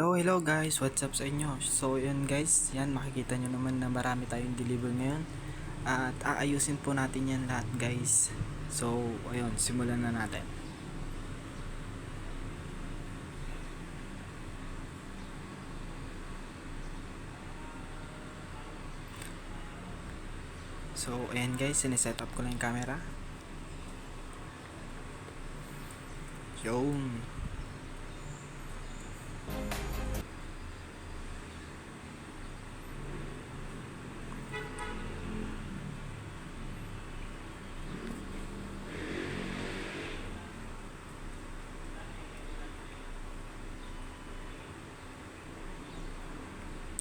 Hello, hello guys. What's up sa inyo? So, yun guys. Yan, makikita nyo naman na marami tayong deliver ngayon. At aayusin po natin yan lahat guys. So, ayun, simulan na natin. So, ayan guys, siniset up ko lang yung camera. Yun.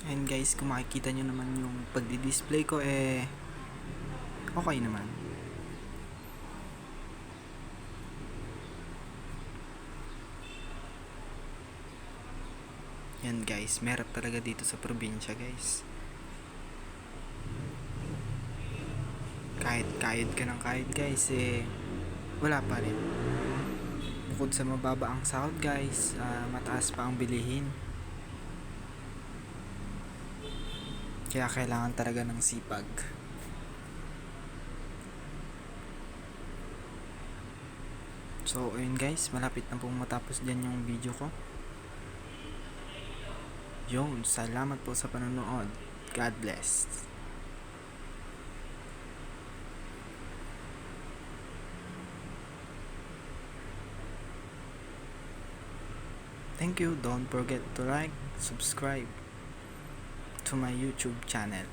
And guys, kung makikita nyo naman yung pagdi-display ko, eh, okay naman. Yan guys, meron talaga dito sa probinsya guys. Kahit kahit ka ng kahit guys, eh, wala pa rin. Bukod sa mababa ang sahod guys, ah, mataas pa ang bilihin. Kaya kailangan talaga ng sipag. So, ayun guys, malapit na pong matapos dyan yung video ko. Yun, salamat po sa panonood. God bless. Thank you. Don't forget to like, subscribe to my YouTube channel.